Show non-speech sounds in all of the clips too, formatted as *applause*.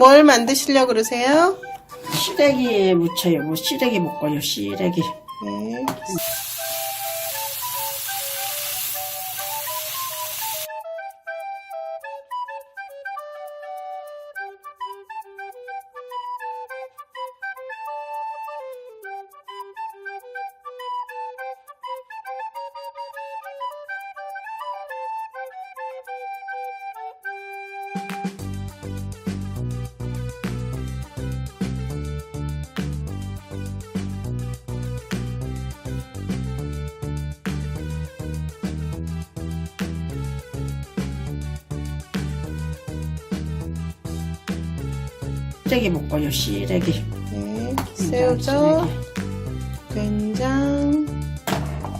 뭘 만드시려고 그러세요? 시래기 무쳐요. 뭐 시래기 먹고요. 시래기. 네. 시래기 먹고요. 시래기. 네. 새우젓, 된장,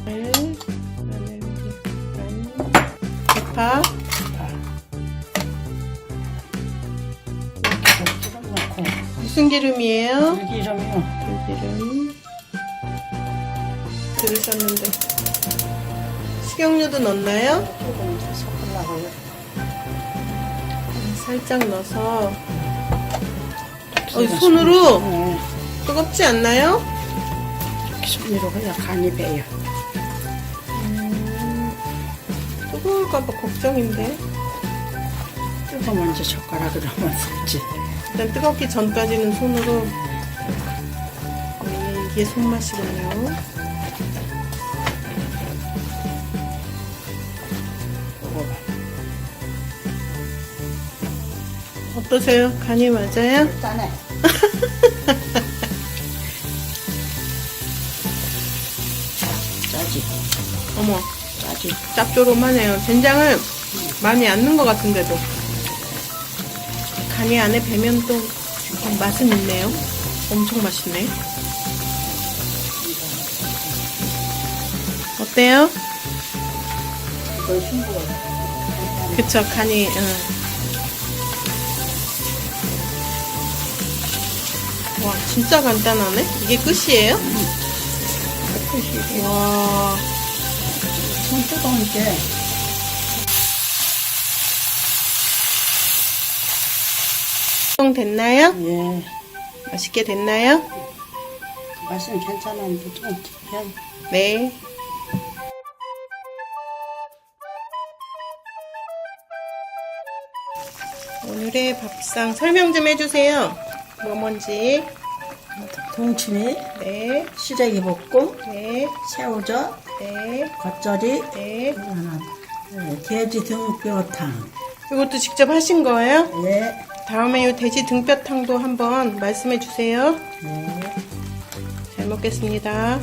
마늘, 마늘, 약간, 대파, 넣고. 무슨 기름이에요? 들기름이요. 들기름. 들으셨는데. 식용유도 넣나요? 조금 더 섞으려고요. 살짝 넣어서. 어, 손으로? 네. 뜨겁지 않나요? 손으로 그냥 간이 배요. 뜨거울까봐 걱정인데. 뜨거 먼저 젓가락으로 *laughs* 한번 섞지. 일단 뜨겁기 전까지는 손으로. 네, 이게 손맛이군요. 어떠세요? 간이 맞아요? 짠해. 짜지. 어머, 짜지. 짭조름하네요. 된장을 많이 안 넣은 것 같은데도. 간이 안에 배면 또 맛은 있네요. 엄청 맛있네. 어때요? 그쵸, 간이, 응. 와, 진짜 간단하네? 이게 끝이에요? 끝이 와, 손 뜨거운데 성 됐나요? 예 맛있게 됐나요? 맛은 괜찮은데 좀 특이한 네. 오늘의 밥상 설명 좀 해주세요. 뭐 뭔지. 동치미 네, 시래기 볶음 네, 새우젓 네, 겉절이 네. 하나 예, 돼지 등뼈탕 이것도 직접 하신 거예요? 예 다음에 이 돼지 등뼈탕도 한번 말씀해 주세요. 예. 잘 먹겠습니다.